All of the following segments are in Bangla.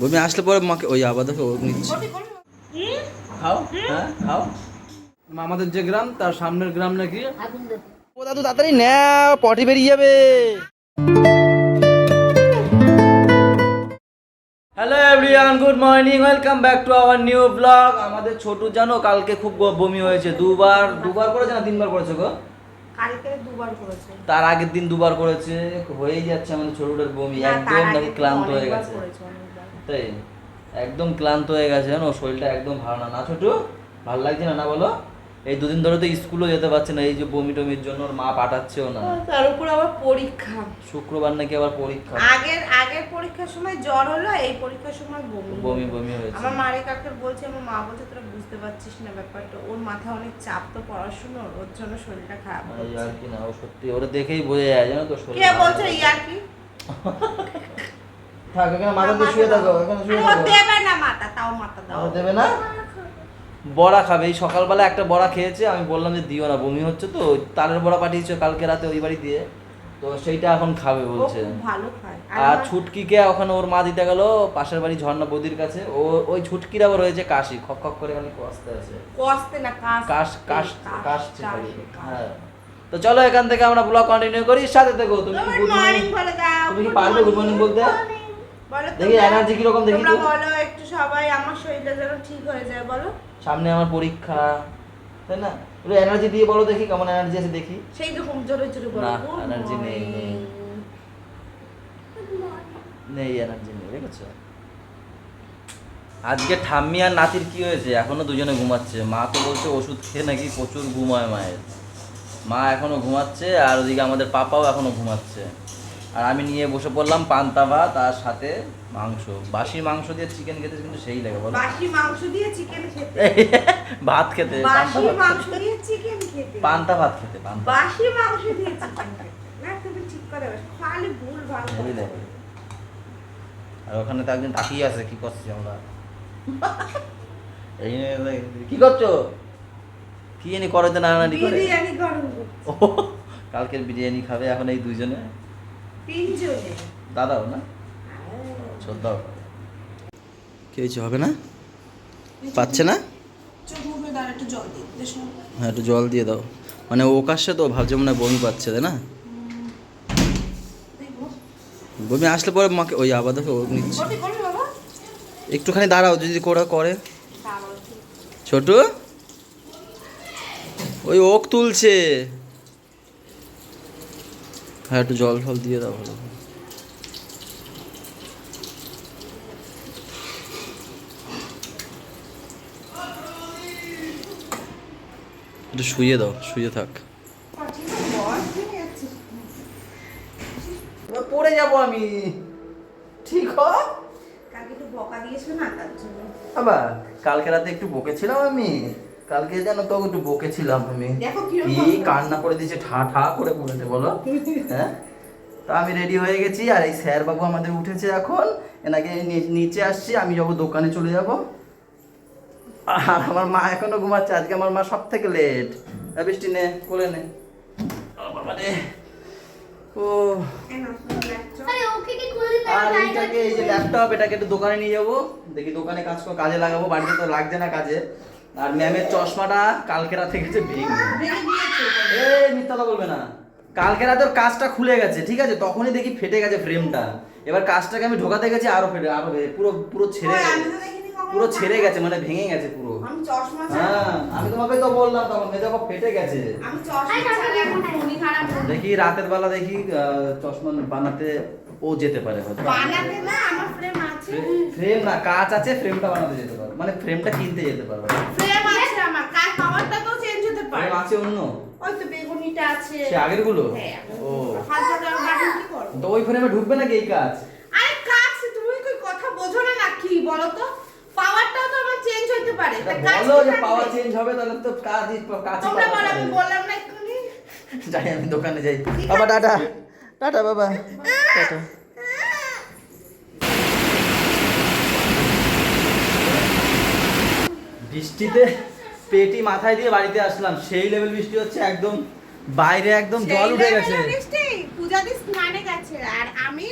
বমি আসলে পরে মাকে ওই আবার দেখো ও নিচ্ছে। খাও হ্যাঁ খাও। আমাদের যে গ্রাম তার সামনের গ্রাম নাকি? ও দাদু তাড়াতাড়ি নে পটি বেরিয়ে যাবে। Hello everyone good morning welcome back to our new blog আমাদের ছোটু জানো কালকে খুব বমি হয়েছে। দুবার দুবার করেছে না তিনবার করেছে গো? কালকে দুবার করেছে। তার আগের দিন দুবার করেছে হয়েই যাচ্ছে আমাদের ছোটুটার বমি একদম নাকি ক্লান্ত হয়ে গেছে। তাই? একদম ক্লান্ত হয়ে গেছে জানো? শরীরটা একদম ভালো না। না ছোটু ভালো লাগছে না? না বলো। এই দুদিন ধরে তো স্কুলও যেতে পারছে না এই যে বমি টমির জন্য ওর মা পাঠাচ্ছেও না। তার উপর আবার পরীক্ষা। শুক্রবার নাকি আবার পরীক্ষা। আগের আগের পরীক্ষার সময় জ্বর হলো এই পরীক্ষার সময় বমি। বমি বমি হয়েছে। আমার মারে কাকে বলছে আমার মা বলছে তোরা বুঝতে পারছিস না ব্যাপারটা। ওর মাথায় অনেক চাপ তো পড়াশোনার ওর জন্য শরীরটা খারাপ আর কি না ও সত্যি ওরা দেখেই বোঝা যায় জানো তো শরীর কে বলছে। ইয়ার কি থাক এখানে মাথা দিয়ে শুয়ে থাকো এখানে শুয়ে থাকো। দেবে না মাথা তাও মাথা দাও। দেবে না? বড়া খাবে এই সকালবেলা একটা বড়া খেয়েছে আমি বললাম যে দিও না বমি হচ্ছে তো তালের বড়া পাঠিয়েছো কালকে রাতে ওই বাড়ি দিয়ে। তো সেইটা এখন খাবে বলছে। আর ছুটকিকে ওখানে ওর মা দিতে গেল পাশের বাড়ি ঝর্ণা বৌদির কাছে। ও ওই ছুটকির আবার রয়েছে কাশি খক খক করে খালি কষতে আছে। কষতে না কাশ কাশ কাশ কাশছে খালি। হ্যাঁ। তো চলো এখান থেকে আমরা ব্লগ কন্টিনিউ করি সাথে থেকো তুমি গুড গুড মর্নিং মর্নিং বলে দাও তুমি কি পারবে good morning বলতে? বলো দেখি এনার্জি কীরকম দেখি তোমরা বলো একটু সবাই আমার শরীরটা যেন ঠিক হয়ে যায় বলো। সামনে আমার পরীক্ষা তাই না? একটু এনার্জি দিয়ে বলো দেখি কেমন এনার্জি আছে দেখি। সেই রকম জোরে জোরে বলো। না, নেই, নেই। নেই এনার্জি নেই দেখেছ? আজকে ঠাম্মি আর নাতির কি হয়েছে? এখনও দুজনে ঘুমাচ্ছে। মা তো বলছে ওষুধ খেয়ে নাকি প্রচুর ঘুমায় মায়ের। মা এখনও ঘুমাচ্ছে আর ওদিকে আমাদের পাপাও এখনও ঘুমাচ্ছে। আর আমি নিয়ে বসে পড়লাম পান্তা ভাত আর সাথে মাংস। বাসি মাংস দিয়ে চিকেন খেতে কিন্তু সেই লাগে বলো। বাসি মাংস দিয়ে চিকেন খেতে। ভাত খেতে পান্তা বাসি ভাত মাংস। দিয়ে চিকেন খেতে। পান্তা ভাত খেতে পান্তা বাসি মাংস দিয়ে চিকেন খেতে। না তুমি ঠিক করে খালি ভুল ভালো আর ওখানে তো একদিন তাকিয়ে আছে কি করছি আমরা? এই কি করছ? কি জানি করো তো নাড়ানাড়ি করে। বিরিয়ানি গরম কালকের বিরিয়ানি খাবে এখন এই দুইজনে তিনজনে। দাদাও না? শ্রদ্ধাও। কি হবে না? পাচ্ছে না। হ্যাঁ একটু জল দিয়ে দাও। মানে ও কাশছে তো ভাবছে মনে হয় বমি পাচ্ছে তাই না? বমি আসলে পরে মাকে ওই আবার দেখো ও নিচ্ছে। একটুখানি দাঁড়াও যদি করে করে। ছোটু? ওই ওক তুলছে। হ্যাঁ একটু জল ফল দিয়ে দাও ভালো একটু শুয়ে দাও শুয়ে থাক। পড়ে যাব আমি। ঠিক হ। কালকে একটু বকা দিয়েছিল না তার জন্য? আবার কালকে রাতে একটু বকেছিলাম আমি। কালকে যেন তো একটু বকেছিলাম আমি। কি কান্না করে দিয়েছে ঠা ঠা করে পড়েছে বলো। হ্যাঁ? তা আমি রেডি হয়ে গেছি আর এই স্যার বাবু আমাদের উঠেছে এখন। এনাকে নি- নিচে আসছি আমি যাব দোকানে চলে যাব। আর আমার মা এখনও ঘুমাচ্ছে আজকে আমার মা সব থেকে লেট বৃষ্টি নে কোলে নে। ও বাবা রে। ও। আরে এইটাকে এই যে ল্যাপটপ এটাকে একটু দোকানে নিয়ে যাব। দেখি দোকানে কাজ করে কাজে লাগাবো বাড়িতে তো লাগছে না কাজে। আর ম্যামের চশমাটা কালকে রাতে গেছে ভেঙে এই মিথ্যা বলবে না। কালকে রাতে ওর কাজটা খুলে গেছে ঠিক আছে? তখনই দেখি ফেটে গেছে ফ্রেমটা এবার কাজটাকে আমি ঢোকাতে গেছি আরও ফেটে আরও পুরো পুরো ছেড়ে। পুরো ছেড়ে গেছে মানে ভেঙে গেছে পুরো। আমি চশমা হ্যাঁ আমি তোমাকে তো বললাম তখন মেয়ে দেখো ফেটে গেছে। দেখি রাতের বেলা দেখি চশমা বানাতে ও যেতে পারে হয়তো। বানাতে না আমার ফ্রেম আছে। ফ্রেম না কাঁচ আছে ফ্রেমটা বানাতে যেতে পারো। মানে ফ্রেমটা কিনতে যেতে পারো। ফ্রেম আছে আমার কার কভারটা তো চেঞ্জ হতে পারে। ফ্রেম আছে অন্য? ওই তো বেগুনিটা আছে। সে আগেরগুলো হ্যাঁ ও। করে বাটন কি করো তো ওই ফ্রেমে ঢুকবে নাকি এই কাজ? আরে কাজ তুমি কই কথা বোঝো না না কি বলো তো? পাওয়ারটাও তো আমার চেঞ্জ হতে পারে। তা কাজ বলো যে পাওয়ার চেঞ্জ হবে? তাহলে তো কাজই কাজই তোমরা বলো আমি বললাম না যাই আমি দোকানে যাই। বাবা টাটা। টাটা বাবা। টাটা। বৃষ্টিতে পেটি মাথায় দিয়ে বাড়িতে আসলাম। সেই লেভেল বৃষ্টি হচ্ছে একদম বাইরে একদম জল উঠে গেছে। পূজা দিস স্নানে গেছে। আর আমি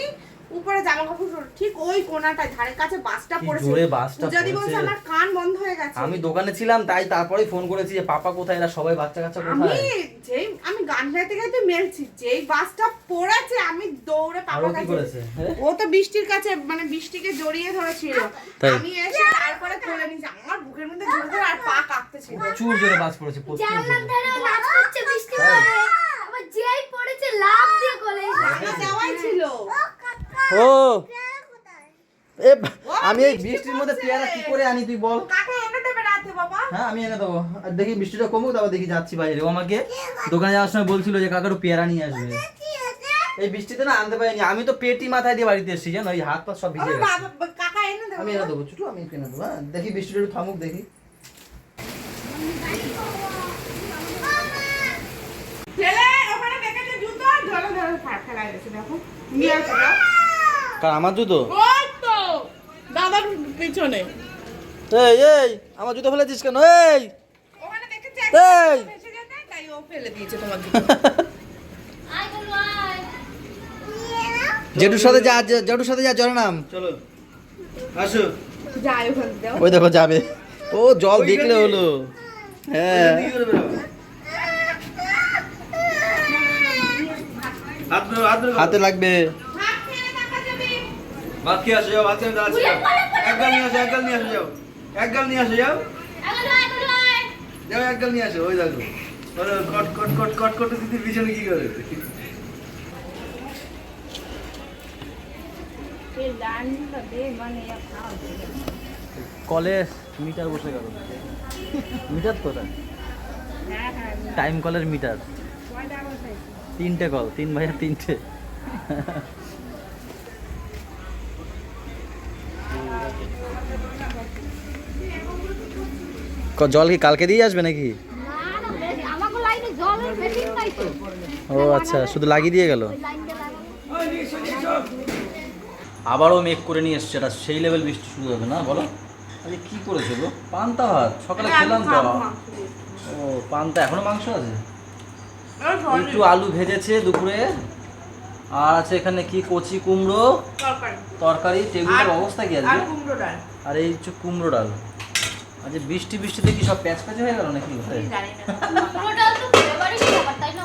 উপরে জামা কাপড় ঠিক ওই কোনাটায় ধারে কাছে বাসটা পড়েছে জোরে বাসটা পূজা বলছে আমার কান বন্ধ হয়ে গেছে। আমি দোকানে ছিলাম তাই তারপরেই ফোন করেছি যে পাপা কোথায়? এরা সবাই বাচ্চা কাচ্চা আমি যেই আমি গান গাইতে গাইতে মেলছি যেই বাসটা পড়েছে আমি দৌড়ে পাপা কি কাছে করেছে? হ্যাঁ? ও তো বৃষ্টির কাছে মানে বৃষ্টিকে জড়িয়ে ধরেছিল। আমি এসে তারপরে তুলে নিয়েছি। আমার বুকের মধ্যে জোর করে আর পা কাঁপতেছিল। প্রচুর জোরে বাস পড়েছে প্রচুর জানলার জোরে। ধারেও নাচ বৃষ্টি পড়ে। আবার যেই পড়েছে লাফ দিয়ে যাওয়াই ছিল। ও। আমি এই বৃষ্টির মধ্যে পেয়ারা কি করে আনি তুই বল? হ্যাঁ আমি এনে দেবো। আর দেখি বৃষ্টিটা কমুক তারপর দেখি যাচ্ছি বাইরে। আমাকে দোকানে যাওয়ার সময় বলছিল যে কাকারও পেয়ারা নিয়ে আসবে। এই বৃষ্টিতে না আনতে পারিনি। আমি তো পেটি মাথায় দিয়ে বাড়িতে এসেছি জানো? ওই হাত পা সব ভিজে আমি এনে দেবো ছুটু আমি এনে দেবো হ্যাঁ? দেখি বৃষ্টিটা একটু থামুক দেখি। ছেলে ওখানে দেখেছে জুতো ধরে ধরে ফা- ফেলাই গেছে দেখো। নিয়ে আসো। কার আমার জুতো? ওই তো দাদার পিছনে। এই এই আমার জুতো ফেলেছিস কেন? এই! ওখানে দেখেছে এই! তাই ও ফেলে দিয়েছে তোমার জুতো। আয় বলো আয় জেঠুর সাথে যা জেঠুর সাথে যা জল নাম। চলো আসো। যাই ওখানে দাও ওই দেখো যাবে। ও জল দেখলে হলো। হ্যাঁ। হাতে লাগবে। ভাত খেয়ে আসো যাও ভাত খেয়ে দাঁড়াচ্ছি যাও এক গাল নিয়ে আসো এক গাল নিয়ে আসো যাও। এক গাল নিয়ে আসো যাও। যাও এক গাল নিয়ে আসো ওই দেখো। ওরে কট কট কট কট কট দিদির পিছনে কি করে? কলে মিটার বসে গেল। মিটার তো ওটা? টাইম কলের মিটার। তিনটে কল তিন ভাইয়া তিনটে। জল কি কালকে দিয়ে আসবে নাকি? ও আচ্ছা শুধু লাগিয়ে দিয়ে গেল? আবারও মেঘ করে নিয়ে এসছে এটা সেই লেভেল বৃষ্টি শুরু হবে না বলো? আরে কি করেছে গো? পান্তা ভাত সকালে খেলাম তো। ও পান্তা এখনও মাংস আছে? একটু আলু ভেজেছে দুপুরে। আর আছে এখানে কি কচি কুমড়ো তরকারি। তরকারি টেবিলের অবস্থা কি আর আজকে কুমড়ো ডাল। আর এই হচ্ছে কুমড়ো ডাল। আজ বৃষ্টি বৃষ্টিতে কি সব প্যাচ প্যাচে হয়ে গেল নাকি?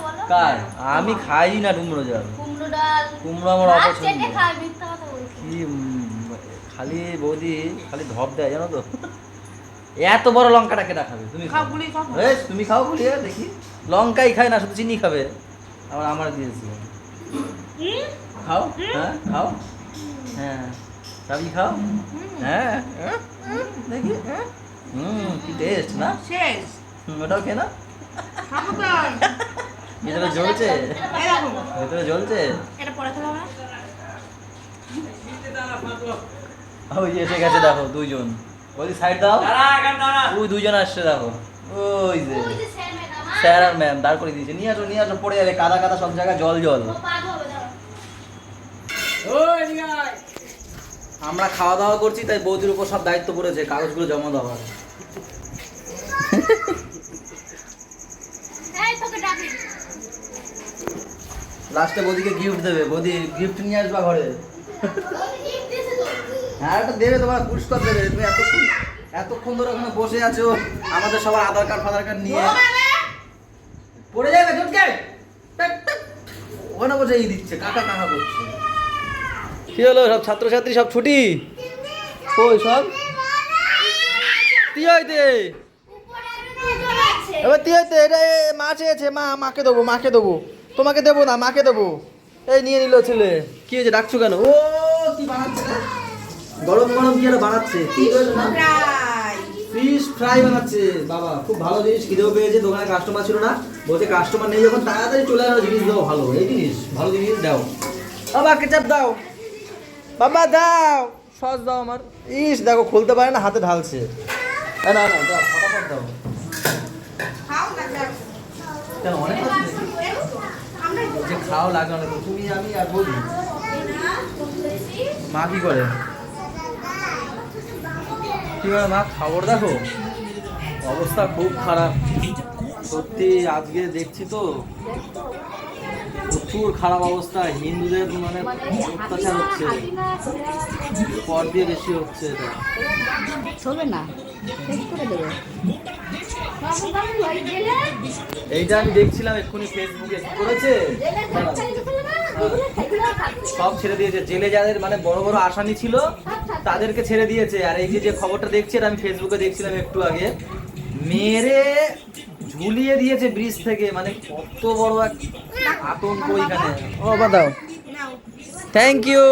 বলো? কার? আমি খাই না কুমড়ো জল। কুমড়ো আমার অপছন্দ। কি খালি বৌদি খালি ধপ দেয় জানো তো? এত বড় লঙ্কাটা কেটা খাবে তুমি খাও। খাও গুলি খাও। তুমি খাও বলি দেখি। লঙ্কাই খায় না শুধু চিনি খাবে। আবার আমার দিয়েছি। খাও হ্যাঁ খাও। হ্যাঁ। খাও। হ্যাঁ হ্যাঁ, দেখি। হ্যাঁ। হুম কি টেস্ট না? শেষ ওটাও খেয়ে না ভিতরে জ্বলছে? ভিতরে জ্বলছে? এটা পরে খেলা হবে ওই যে এসে গেছে দেখো দুইজন। বলি সাইড দাও। ওই দুইজন আসছে দেখো। ওই যে। ওই স্যার আর ম্যাম দাঁড় করে দিয়েছে। নিয়ে আসো নিয়ে আসো পড়ে যাবে। কাদা কাদা সব জায়গায় জল জল। ও পাগ হবে দাঁড়াও আমরা খাওয়া দাওয়া করছি তাই বৌদির উপর সব দায়িত্ব পড়েছে কাগজগুলো জমা দেওয়ার লাস্টে বৌদিকে গিফট দেবে। বৌদি গিফট নিয়ে আসবা ঘরে। হ্যাঁ একটা দেবে তোমার পুরস্কার দেবে। তুমি এতক্ষণ এতক্ষণ ধরে ওখানে বসে আছো আমাদের সবার আধার কার্ড ফাধার কার্ড নিয়ে। পড়ে যাবে। ওখানে বসে এই দিচ্ছে কাকা কাকা করছে। কি হলো সব ছাত্রছাত্রী সব ছুটি? ওই সব? কি হইতে এবার কি হইতে এটা মা চেয়েছে মা মাকে দেবো মাকে দেবো। তোমাকে দেবো না মাকে দেবো। এই নিয়ে নিল ছেলে। কি হয়েছে ডাকছো কেন? ও কি বানাচ্ছে গরম গরম কি আর বানাচ্ছে? কি ফিশ ফ্রাই বানাচ্ছে। বাবা খুব ভালো জিনিস খিদেও পেয়েছে দোকানে কাস্টমার ছিল না। বলছে কাস্টমার নেই যখন তাড়াতাড়ি চলে আসো জিনিস দাও ভালো। এই জিনিস ভালো জিনিস দাও। বাবা কেচাপ দাও। বাবা দাও। সস দাও আমার। ইস দেখো খুলতে পারে না হাতে ঢালছে। না না দাও ফটাফট দাও। যে খাও লাগে অনেক তুমি আমি আর বলি। মা কি করে? কি করে মা খবর দেখো? অবস্থা খুব খারাপ। সত্যি আজকে দেখছি তো। প্রচুর খারাপ অবস্থা। হিন্দুদের মানে অত্যাচার হচ্ছে। পর দিয়ে বেশি হচ্ছে এটা। হবে না। এইটা আমি দেখছিলাম এক্ষুনি ফেসবুকে। করেছে? সব ছেড়ে দিয়েছে। জেলে যাদের মানে বড় বড় আসামি ছিল তাদেরকে ছেড়ে দিয়েছে। আর এই যে যে খবরটা দেখছি আমি ফেসবুকে দেখছিলাম একটু আগে। মেরে ঝুলিয়ে দিয়েছে ব্রিজ থেকে মানে কত বড় এক আতঙ্ক ওইখানে ও বাদাও থ্যাংক ইউ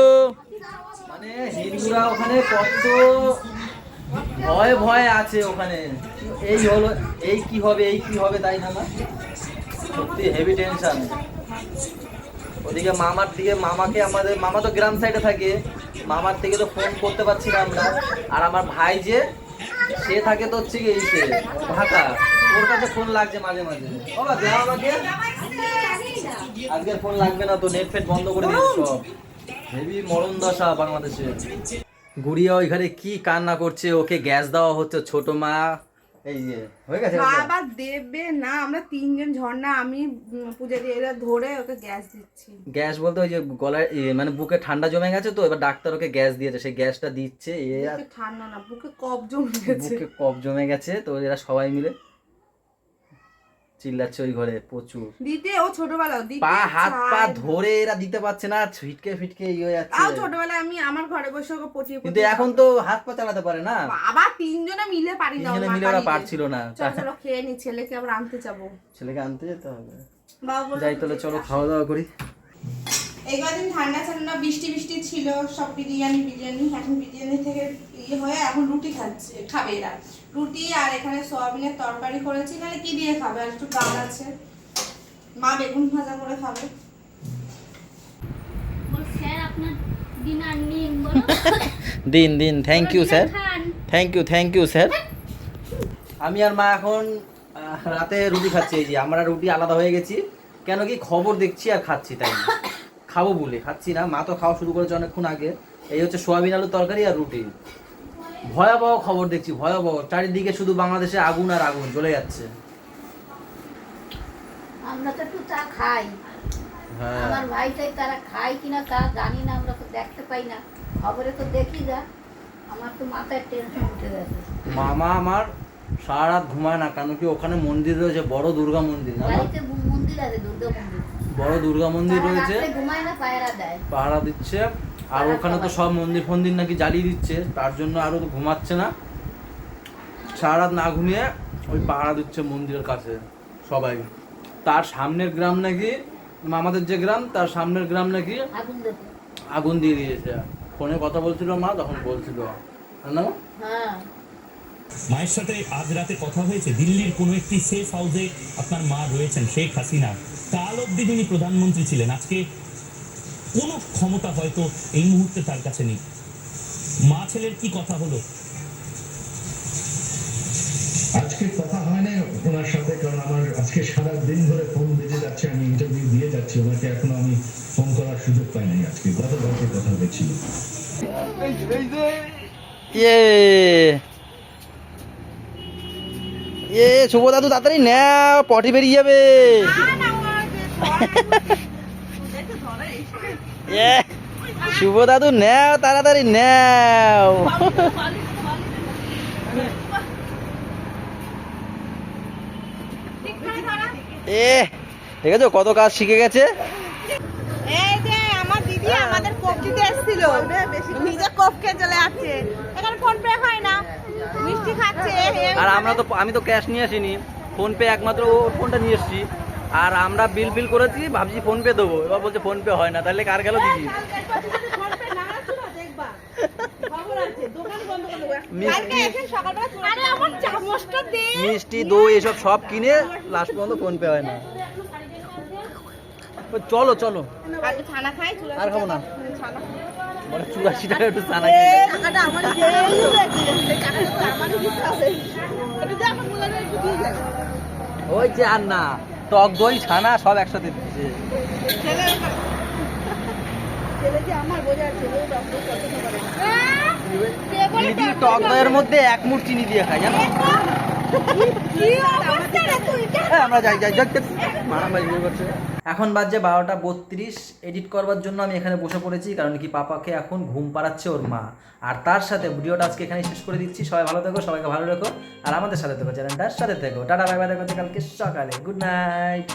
মানে হিন্দুরা ওখানে কত ভয় ভয় আছে ওখানে। এই হলো এই কি হবে এই কি হবে তাই না সত্যি হেভি টেনশন ওদিকে মামার দিকে মামাকে আমাদের মামা তো গ্রাম সাইডে থাকে। মামার থেকে তো ফোন করতে পারছি না আমরা। আর আমার ভাই যে সে থাকে তো হচ্ছে কি ঢাকা। ওর কাছে ফোন লাগছে মাঝে মাঝে। বাবা আমাকে আজকে ফোন লাগবে না তো নেট ফেট বন্ধ করে দিয়েছে সব। হেভি মরণ দশা বাংলাদেশে। গুড়িয়া ওইখানে কি কান্না করছে? ওকে গ্যাস দেওয়া হচ্ছে ছোট মা। এই যে হয়ে গেছে বাবা দেবে না আমরা তিনজন ঝর্ণা আমি পূজা দিয়ে এরা ধরে ওকে গ্যাস দিচ্ছি। গ্যাস বলতে ওই যে গলায় মানে বুকে ঠান্ডা জমে গেছে তো এবার ডাক্তার ওকে গ্যাস দিয়েছে। সেই গ্যাসটা দিচ্ছে এ ঠান্ডা না বুকে কপ জমে গেছে। বুকে কফ জমে গেছে তো এরা সবাই মিলে চিল্লাচ্ছে ওই ঘরে প্রচুর। দিতে ও ছোটবেলা দিতে পা হাত পা ধরে এরা দিতে পারছে না ফিটকে ফিটকে ইয়ে হয়ে যাচ্ছে। ছোটবেলায় আমি আমার ঘরে বসে ওকে পটিয়ে কিন্তু এখন তো হাত পা চালাতে পারে না। বাবা তিনজনে মিলে পারি না তিনজনে মিলে ওরা পারছিল না। চলো খেয়ে নি ছেলেকে আবার আনতে যাব। ছেলেকে আনতে যেতে হবে। যাই তাহলে চলো খাওয়া দাওয়া করি। এই কদিন ঠান্ডা ঠান্ডা বৃষ্টি বৃষ্টি ছিল সব বিরিয়ানি বিরিয়ানি এখন বিরিয়ানি থেকে ইয়ে হয়ে এখন রুটি খাচ্ছে খাবে এরা। রুটি আর এখানে সোয়াবিনের তরকারি করেছি। নাহলে কি দিয়ে খাবে? আর একটু ডাল আছে। মা বেগুন ভাজা করে খাবে। বল স্যার আপনার ডিনার নিন বলো। দিন দিন thank you sir thank you thank you sir আমি আর মা এখন রাতে রুটি খাচ্ছি এই যে। আমরা রুটি আলাদা হয়ে গেছি। কেন কি খবর দেখছি আর খাচ্ছি তাই। খাব বলে। খাচ্ছি না। মা তো খাওয়া শুরু করেছে অনেকক্ষণ আগে। এই হচ্ছে সোয়াবিন আলু তরকারি আর রুটি। ভয়াবহ খবর দেখছি ভয়াবহ। চারিদিকে শুধু বাংলাদেশে আগুন আর আগুন জ্বলে যাচ্ছে। আমরা তো একটু চা খাই। হ্যাঁ। আমার ভাইটাই তারা খায় কিনা তা জানি না আমরা তো দেখতে পাই না। খবরে তো দেখি যা আমার তো মাথায় টেনশন উঠে গেছে। মামা আমার সারা রাত ঘুমায় না কেন কি ওখানে মন্দির রয়েছে বড় দুর্গা মন্দির মন্দির আছে দুর্গা মন্দির। বড় দুর্গা মন্দির রয়েছে। ঘুমায় না দেয়। পাহারা দিচ্ছে। আর ওখানে তো সব মন্দির ফন্দির নাকি জ্বালিয়ে দিচ্ছে তার জন্য আরও তো ঘুমাচ্ছে না। সারা রাত না ঘুমিয়ে ওই পাহারা দিচ্ছে মন্দিরের কাছে সবাই। তার সামনের গ্রাম নাকি মামাদের যে গ্রাম তার সামনের গ্রাম নাকি আগুন দিয়ে দিয়েছে। ফোনে কথা বলছিল মা তখন বলছিল। না হ্যাঁ। মায়ের সাথে আজ রাতে কথা হয়েছে। দিল্লির কোনো একটি সেফ হাউসে আপনার মা রয়েছেন শেখ হাসিনা। কাল অব্দি তিনি প্রধানমন্ত্রী ছিলেন। আজকে কোনো ক্ষমতা হয়তো এই মুহূর্তে তার কাছে নেই। মা ছেলের কি কথা হলো? আজকে কথা হয় না ওনার সাথে কারণ আমার আজকে সারা দিন ধরে ফোন বেজে যাচ্ছে আমি ইন্টারভিউ দিয়ে যাচ্ছি ওনাকে এখনও আমি ফোন করার সুযোগ পাই নাই আজকে। গতকালকে কথা হয়েছিল। ইয়ে ইয়ে শুভ দাদু তাড়াতাড়ি নাও পটি বেরিয়ে যাবে। শুভ দাদু নাও তাড়াতাড়ি নাও। এ দেখেছ কত কাজ শিখে গেছে? এই যে আমার দিদি আমাদের কোপ দিতে এসেছিল। নিজে কোপ খেয়ে চলে যাচ্ছে এখানে ফোন পে হয় না। মিষ্টি খাচ্ছে। আর আমরা তো আমি তো ক্যাশ নিয়ে আসিনি। ফোন পে একমাত্র ওর ফোনটা নিয়ে এসেছি। আর আমরা বিল বিল করেছি ভাবছি ফোন পে দেবো। এবার বলছে ফোন পে হয় না তাহলে কার গেল দিদি? মিষ্টি দই এসব সব কিনে লাস্ট পর্যন্ত ফোন পে হয় না। চলো চলো। আর খাব না। চুরাশি টাকা একটু চানা ওই যে আর না টক দই ছানা সব একসাথে দিচ্ছে দিদি টক দইয়ের মধ্যে এক মুঠ চিনি দিয়ে খাই জানো? হ্যাঁ আমরা যাই যাই যাই। এখন বাজে বারোটা বত্রিশ এডিট করবার জন্য আমি এখানে বসে পড়েছি, কারণ কি পাপাকে এখন ঘুম পাড়াচ্ছে ওর মা। আর তার সাথে ভিডিওটা আজকে এখানে শেষ করে দিচ্ছি, সবাই ভালো থেকো, সবাইকে ভালো রেখো, আর আমাদের সাথে থেকো, চ্যানেলটার সাথে থেকো। টাটা, বাই বাই কালকে সকালে। Good night